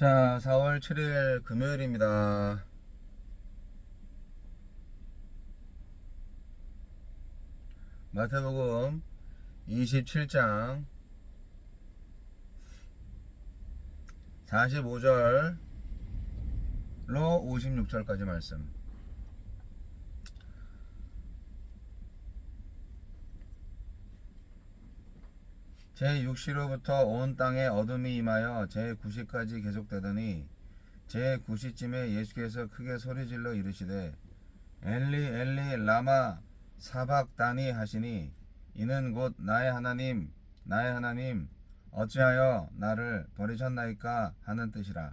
자, 4월 7일 금요일입니다. 마태복음 27장 45절로 56절까지 말씀. 제6시로부터 온 땅에 어둠이 임하여 제9시까지 계속되더니 제9시쯤에 예수께서 크게 소리질러 이르시되 엘리 엘리 라마 사박다니 하시니 이는 곧 나의 하나님 나의 하나님 어찌하여 나를 버리셨나이까 하는 뜻이라.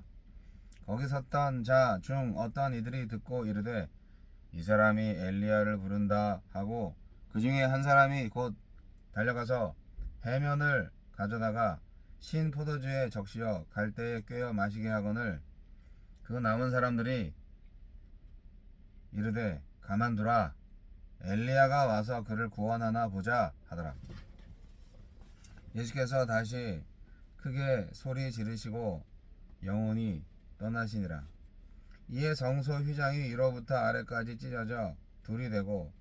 거기 섰던 자 중 어떤 이들이 듣고 이르되 이 사람이 엘리야를 부른다 하고 그 중에 한 사람이 곧 달려가서 해면을 가져다가 신 포도주에 적시어 갈대에 꿰어 마시게 하거늘 그 남은 사람들이 이르되 가만두라. 엘리야가 와서 그를 구원하나 보자. 하더라. 예수께서 다시 크게 소리 지르시고 영혼이 떠나시니라. 이에 성소 휘장이 위로부터 아래까지 찢어져 둘이 되고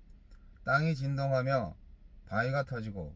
땅이 진동하며 바위가 터지고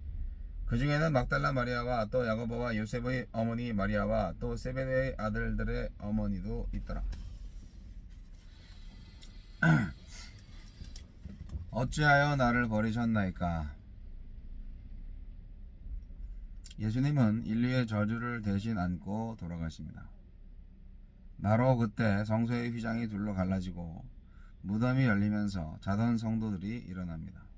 그 중에는 막달라 마리아와 또 야고보와 요셉의 어머니 마리아와 또 세베대의 아들들의 어머니도 있더라. 어찌하여 나를 버리셨나이까? 예수님은 인류의 저주를 대신 안고 돌아가십니다. 나로 그때 성소의 휘장이 둘로 갈라지고 무덤이 열리면서 자던 성도들이 일어납니다.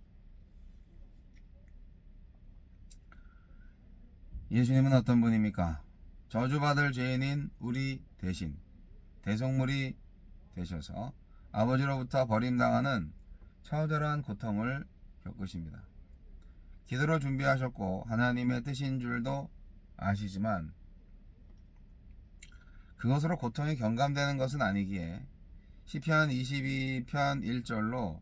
예수님은 어떤 분입니까? 저주받을 죄인인 우리 대신 대속물이 되셔서 아버지로부터 버림당하는 처절한 고통을 겪으십니다. 기도를 준비하셨고 하나님의 뜻인 줄도 아시지만 그것으로 고통이 경감되는 것은 아니기에 시편 22편 1절로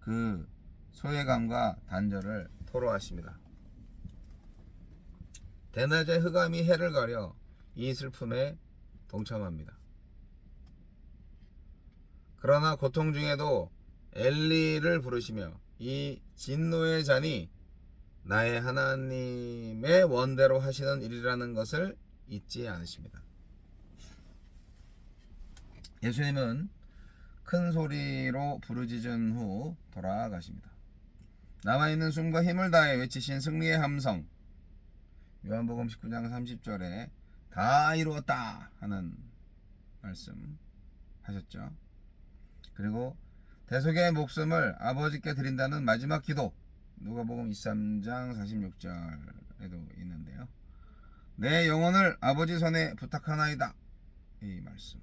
그 소외감과 단절을 토로하십니다. 대낮에 흑암이 해를 가려 이 슬픔에 동참합니다. 그러나 고통 중에도 엘리를 부르시며 이 진노의 잔이 나의 하나님의 원대로 하시는 일이라는 것을 잊지 않으십니다. 예수님은 큰 소리로 부르짖은 후 돌아가십니다. 남아있는 숨과 힘을 다해 외치신 승리의 함성 요한복음 19장 30절에 다 이루었다 하는 말씀 하셨죠. 그리고 대속의 목숨을 아버지께 드린다는 마지막 기도 누가복음 23장 46절에도 있는데요. 내 영혼을 아버지 손에 부탁하나이다. 이 말씀.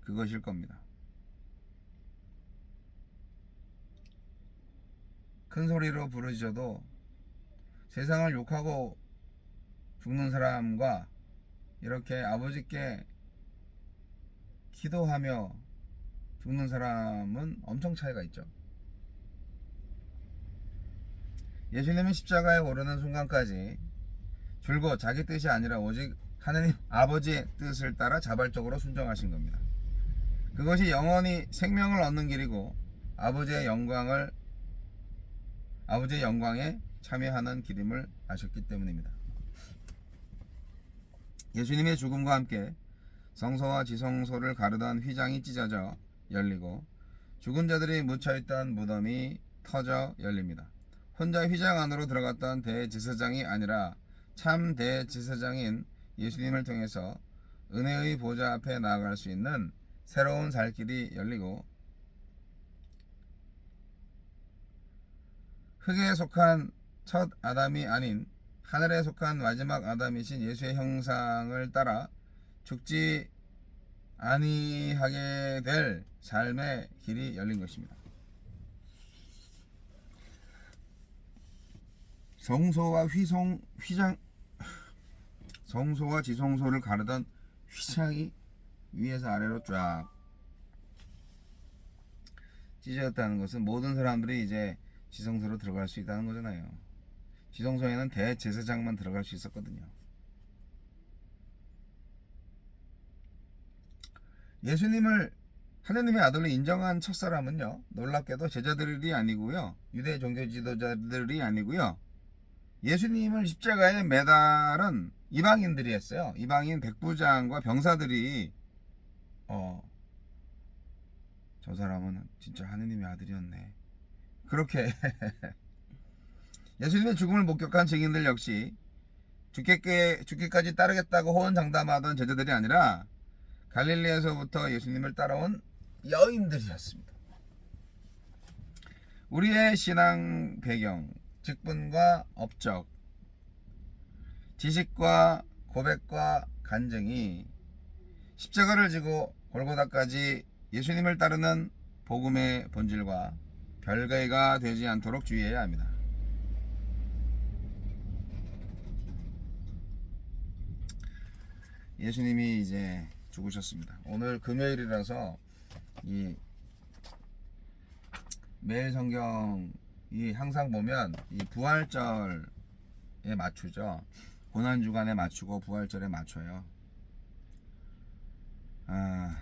그것일 겁니다. 큰 소리로 부르짖어도 세상을 욕하고 죽는 사람과 이렇게 아버지께 기도하며 죽는 사람은 엄청 차이가 있죠. 예수님은 십자가에 오르는 순간까지 줄곧 자기 뜻이 아니라 오직 하나님 아버지의 뜻을 따라 자발적으로 순종하신 겁니다. 그것이 영원히 생명을 얻는 길이고 아버지의 영광을 아버지의 영광에 참여하는 길임을 아셨기 때문입니다. 예수님의 죽음과 함께 성소와 지성소를 가르던 휘장이 찢어져 열리고 죽은 자들이 묻혀있던 무덤이 터져 열립니다. 혼자 휘장 안으로 들어갔던 대제사장이 아니라 참 대제사장인 예수님을 통해서 은혜의 보좌 앞에 나아갈 수 있는 새로운 살 길이 열리고 흙에 속한 첫 아담이 아닌 하늘에 속한 마지막 아담이신 예수의 형상을 따라 죽지 아니하게 될 삶의 길이 열린 것입니다. 성소와 휘성 휘장 성소와 지성소를 가르던 휘장이 위에서 아래로 쫙 찢어졌다는 것은 모든 사람들이 이제 지성소로 들어갈 수 있다는 거잖아요. 지성소에는 대제사장만 들어갈 수 있었거든요. 예수님을 하나님의 아들로 인정한 첫 사람은요 놀랍게도 제자들이 아니고요 유대 종교 지도자들이 아니고요 예수님을 십자가에 매달은 이방인들이 했어요 이방인 백부장과 병사들이 어 저 사람은 진짜 하느님의 아들이었네 그렇게 예수님의 죽음을 목격한 증인들 역시 죽게, 죽기까지 따르겠다고 호언장담하던 제자들이 아니라 갈릴리에서부터 예수님을 따라온 여인들이었습니다. 우리의 신앙 배경, 직분과 업적, 지식과 고백과 간증이 십자가를 지고 골고다까지 예수님을 따르는 복음의 본질과 별개가 되지 않도록 주의해야 합니다. 예수님이 이제 죽으셨습니다. 오늘 금요일이라서 이 매일 성경이 항상 보면 이 부활절에 맞추죠. 고난 주간에 맞추고 부활절에 맞춰요. 아,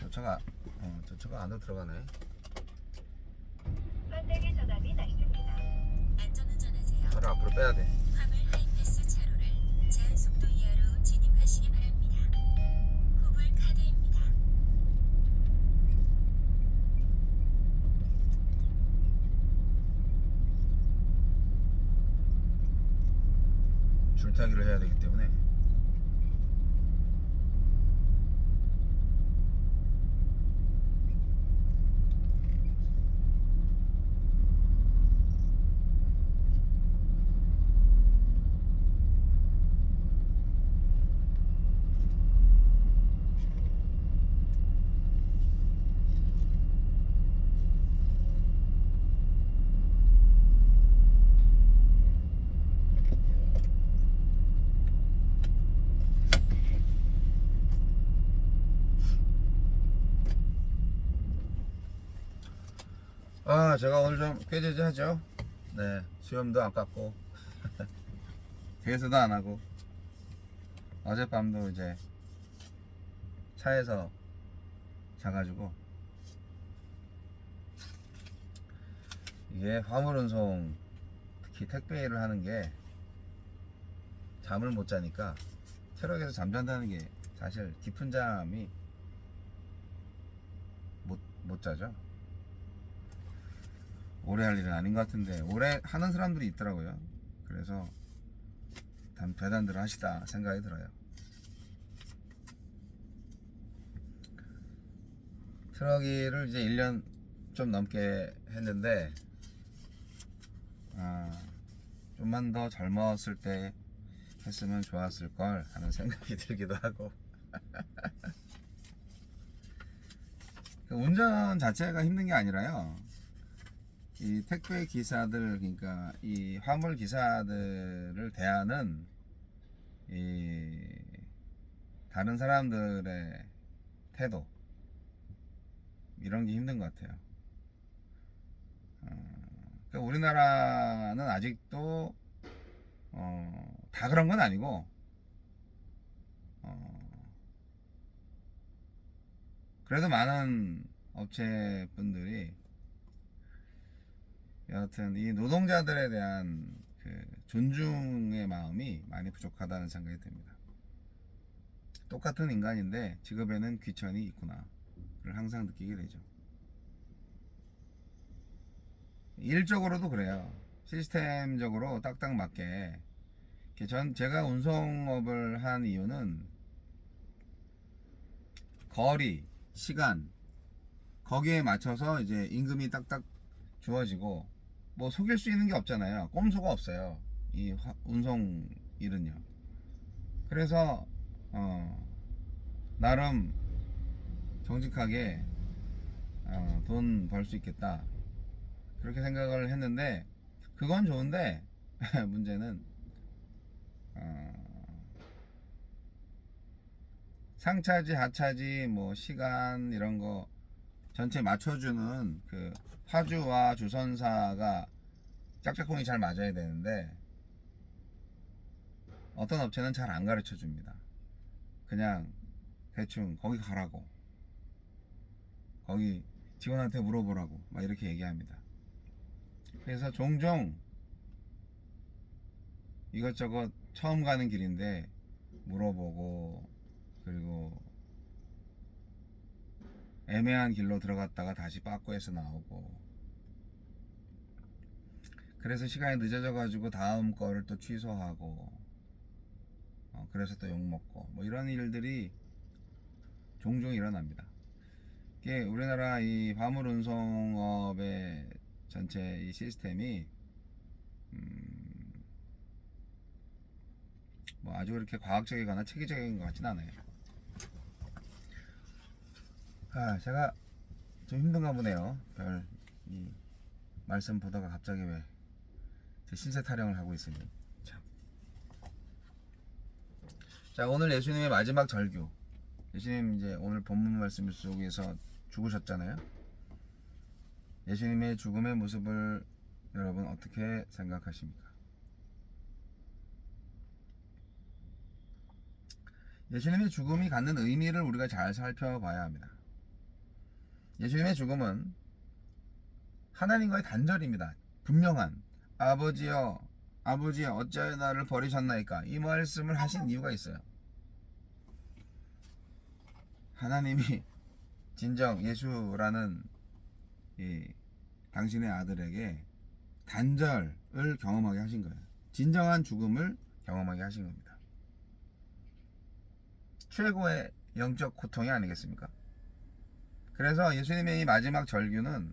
저 차가 어, 저 차가 안으로 들어가네. 선택의 전압이 낮습니다. 안전 운전하세요. 차를 앞으로 빼야 돼. 화물 하이패스 차로를 제한 속도 이하로 진입하시기 바랍니다. 후불 카드입니다. 줄타기를 해야 되기 때문에 아 제가 오늘 좀 꾀죄죄하죠? 네 수염도 안 깎고. 세수도 안 하고. 어젯밤도 이제 차에서 자가지고. 이게 화물 운송 특히 택배 일을 하는 게 잠을 못 자니까 트럭에서 잠잔다는 게 사실 깊은 잠이 못, 못 자죠 오래 할 일은 아닌 것 같은데 오래 하는 사람들이 있더라고요. 그래서 단 대단들 하시다 생각이 들어요. 트럭이를 이제 1년 좀 넘게 했는데 아, 좀만 더 젊었을 때 했으면 좋았을 걸 하는 생각이 들기도 하고 그 운전 자체가 힘든 게 아니라요. 이 택배 기사들 그러니까 이 화물 기사들을 대하는 이 다른 사람들의 태도 이런 게 힘든 것 같아요. 어, 그러니까 우리나라는 아직도 어, 다 그런 건 아니고 어, 그래도 많은 업체 분들이 여하튼 이 노동자들에 대한 그 존중의 마음이 많이 부족하다는 생각이 듭니다. 똑같은 인간인데 직업에는 귀천이 있구나를 항상 느끼게 되죠. 일적으로도 그래요. 시스템적으로 딱딱 맞게 전 제가 운송업을 한 이유는 거리, 시간 거기에 맞춰서 이제 임금이 딱딱 주어지고 뭐 속일 수 있는 게 없잖아요. 꼼수가 없어요. 이 화- 운송 일은요. 그래서 어, 나름 정직하게 어, 돈 벌 수 있겠다 그렇게 생각을 했는데 그건 좋은데 문제는 어, 상차지 하차지 뭐 시간 이런 거 전체 맞춰주는 그 화주와 주선사가 짝짝꿍이 잘 맞아야 되는데 어떤 업체는 잘 안 가르쳐 줍니다. 그냥 대충 거기 가라고 거기 직원한테 물어보라고 막 이렇게 얘기합니다. 그래서 종종 이것저것 처음 가는 길인데 물어보고 그리고 애매한 길로 들어갔다가 다시 빠꾸에서 나오고 그래서 시간이 늦어져 가지고 다음 거를 또 취소하고 어, 그래서 또 욕먹고 뭐 이런 일들이 종종 일어납니다. 이게 우리나라 이 화물 운송업의 전체 이 시스템이 음, 뭐 아주 그렇게 과학적이거나 체계적인 것 같진 않아요. 아, 제가 좀 힘든가 보네요. 별 이 말씀 보다가 갑자기 왜 제 신세 타령을 하고 있으니 참. 자, 오늘 예수님의 마지막 절규. 예수님 이제 오늘 본문 말씀 속에서 죽으셨잖아요. 예수님의 죽음의 모습을 여러분 어떻게 생각하십니까? 예수님의 죽음이 갖는 의미를 우리가 잘 살펴봐야 합니다. 예수님의 죽음은 하나님과의 단절입니다. 분명한 아버지여 아버지여 어찌하여 나를 버리셨나이까 이 말씀을 하신 이유가 있어요. 하나님이 진정 예수라는 이 당신의 아들에게 단절을 경험하게 하신 거예요. 진정한 죽음을 경험하게 하신 겁니다. 최고의 영적 고통이 아니겠습니까? 그래서 예수님의 이 마지막 절규는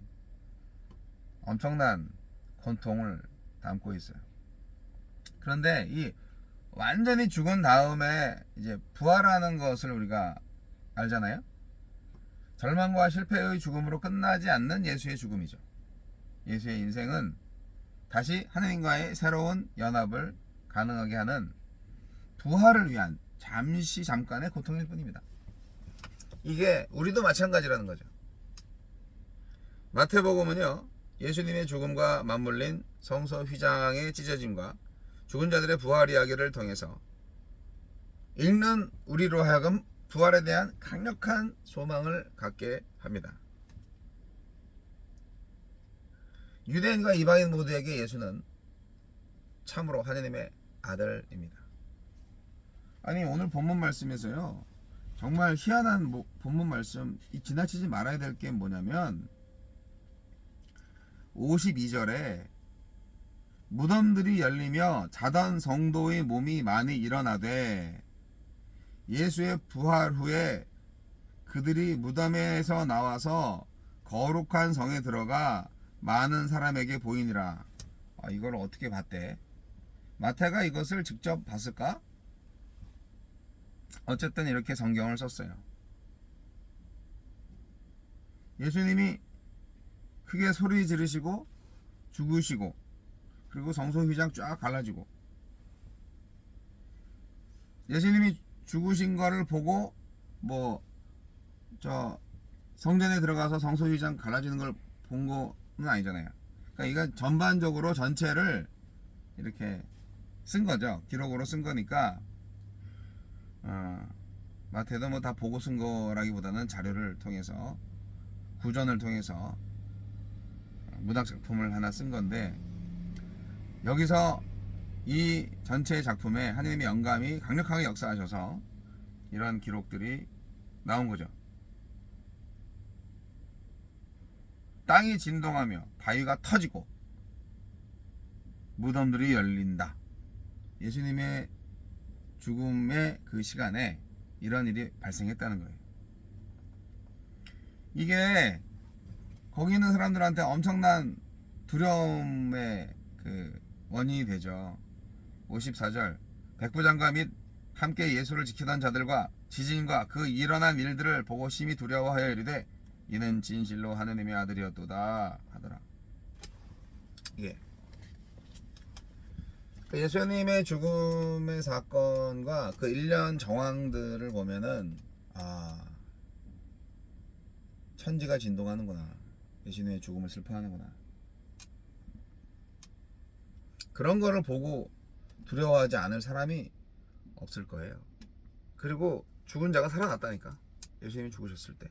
엄청난 고통을 담고 있어요. 그런데 이 완전히 죽은 다음에 이제 부활하는 것을 우리가 알잖아요. 절망과 실패의 죽음으로 끝나지 않는 예수의 죽음이죠. 예수의 인생은 다시 하느님과의 새로운 연합을 가능하게 하는 부활을 위한 잠시 잠깐의 고통일 뿐입니다. 이게 우리도 마찬가지라는 거죠. 마태복음은요. 예수님의 죽음과 맞물린 성서 휘장의 찢어짐과 죽은 자들의 부활 이야기를 통해서 읽는 우리로 하여금 부활에 대한 강력한 소망을 갖게 합니다. 유대인과 이방인 모두에게 예수는 참으로 하나님의 아들입니다. 아니 오늘 본문 말씀에서요. 정말 희한한 뭐- 본문 말씀 이 지나치지 말아야 될 게 뭐냐면 52절에 무덤들이 열리며 자던 성도의 몸이 많이 일어나되 예수의 부활 후에 그들이 무덤에서 나와서 거룩한 성에 들어가 많은 사람에게 보이니라. 아, 이걸 어떻게 봤대? 마태가 이것을 직접 봤을까? 어쨌든 이렇게 성경을 썼어요. 예수님이 크게 소리 지르시고 죽으시고 그리고 성소 휘장 쫙 갈라지고 예수님이 죽으신 거를 보고 뭐 저 성전에 들어가서 성소 휘장 갈라지는 걸 본 거는 아니잖아요. 그러니까 이건 전반적으로 전체를 이렇게 쓴 거죠. 기록으로 쓴 거니까 어, 마태도 뭐 다 보고 쓴 거라기보다는 자료를 통해서 구전을 통해서 문학 작품을 하나 쓴 건데 여기서 이 전체 작품에 하느님의 영감이 강력하게 역사하셔서 이런 기록들이 나온 거죠. 땅이 진동하며 바위가 터지고 무덤들이 열린다. 예수님의 죽음의 그 시간에 이런 일이 발생했다는 거예요. 이게 거기 있는 사람들한테 엄청난 두려움의 그 원인이 되죠. 54절 백부장과 및 함께 예수를 지키던 자들과 지진과 그 일어난 일들을 보고 심히 두려워하여 이르되 이는 진실로 하느님의 아들이었도다 하더라. 예. 그 예수님의 죽음의 사건과 그 일련 정황들을 보면은 아 천지가 진동하는구나. 예수님의 죽음을 슬퍼하는구나. 그런 거를 보고 두려워하지 않을 사람이 없을 거예요. 그리고 죽은 자가 살아났다니까. 예수님이 죽으셨을 때.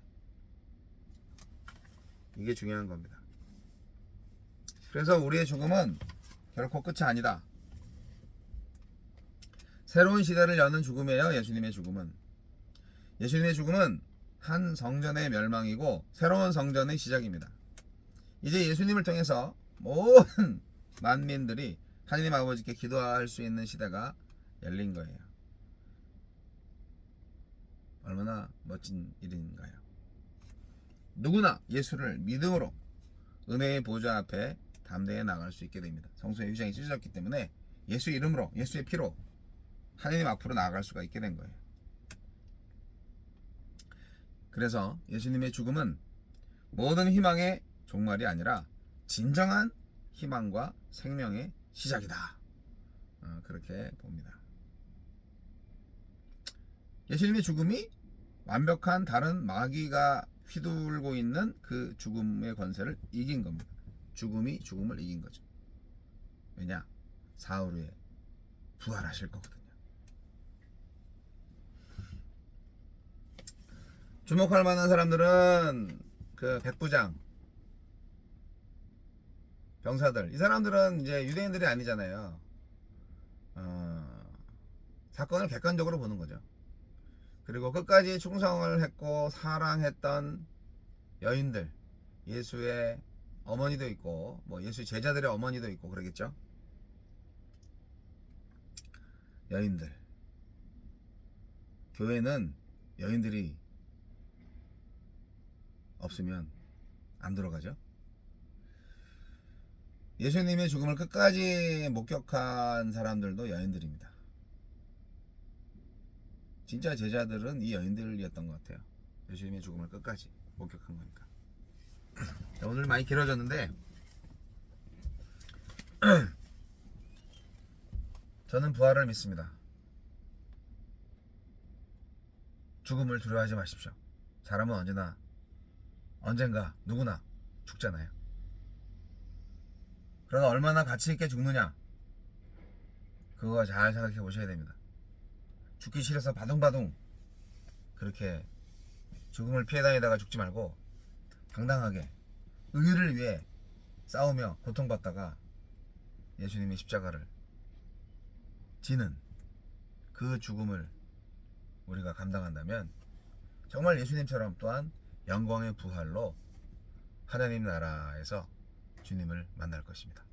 이게 중요한 겁니다. 그래서 우리의 죽음은 결코 끝이 아니다. 새로운 시대를 여는 죽음이에요. 예수님의 죽음은. 예수님의 죽음은 한 성전의 멸망이고 새로운 성전의 시작입니다. 이제 예수님을 통해서 모든 만민들이 하나님 아버지께 기도할 수 있는 시대가 열린 거예요. 얼마나 멋진 일인가요? 누구나 예수를 믿음으로 은혜의 보좌 앞에 담대히 나갈 수 있게 됩니다. 성소의 위장이 찢어졌기 때문에 예수 이름으로 예수의 피로 하나님 앞으로 나아갈 수가 있게 된 거예요. 그래서 예수님의 죽음은 모든 희망의 종말이 아니라 진정한 희망과 생명의 시작이다. 어, 그렇게 봅니다. 예수님의 죽음이 완벽한 다른 마귀가 휘둘고 있는 그 죽음의 권세를 이긴 겁니다. 죽음이 죽음을 이긴 거죠. 왜냐? 사흘 후에 부활하실 거거든요. 주목할 만한 사람들은 그 백부장, 병사들. 이 사람들은 이제 유대인들이 아니잖아요. 어, 사건을 객관적으로 보는 거죠. 그리고 끝까지 충성을 했고 사랑했던 여인들, 예수의 어머니도 있고, 뭐 예수 제자들의 어머니도 있고 그러겠죠. 여인들. 교회는 여인들이 없으면 안 들어가죠. 예수님의 죽음을 끝까지 목격한 사람들도 여인들입니다. 진짜 제자들은 이 여인들이었던 것 같아요. 예수님의 죽음을 끝까지 목격한 거니까. 자, 오늘 많이 길어졌는데 저는 부활을 믿습니다. 죽음을 두려워하지 마십시오. 사람은 언제나 언젠가 누구나 죽잖아요. 그러나 얼마나 가치 있게 죽느냐 그거 잘 생각해 보셔야 됩니다. 죽기 싫어서 바둥바둥 그렇게 죽음을 피해 다니다가 죽지 말고 당당하게 의를 위해 싸우며 고통받다가 예수님의 십자가를 지는 그 죽음을 우리가 감당한다면 정말 예수님처럼 또한 영광의 부활로 하나님 나라에서 주님을 만날 것입니다.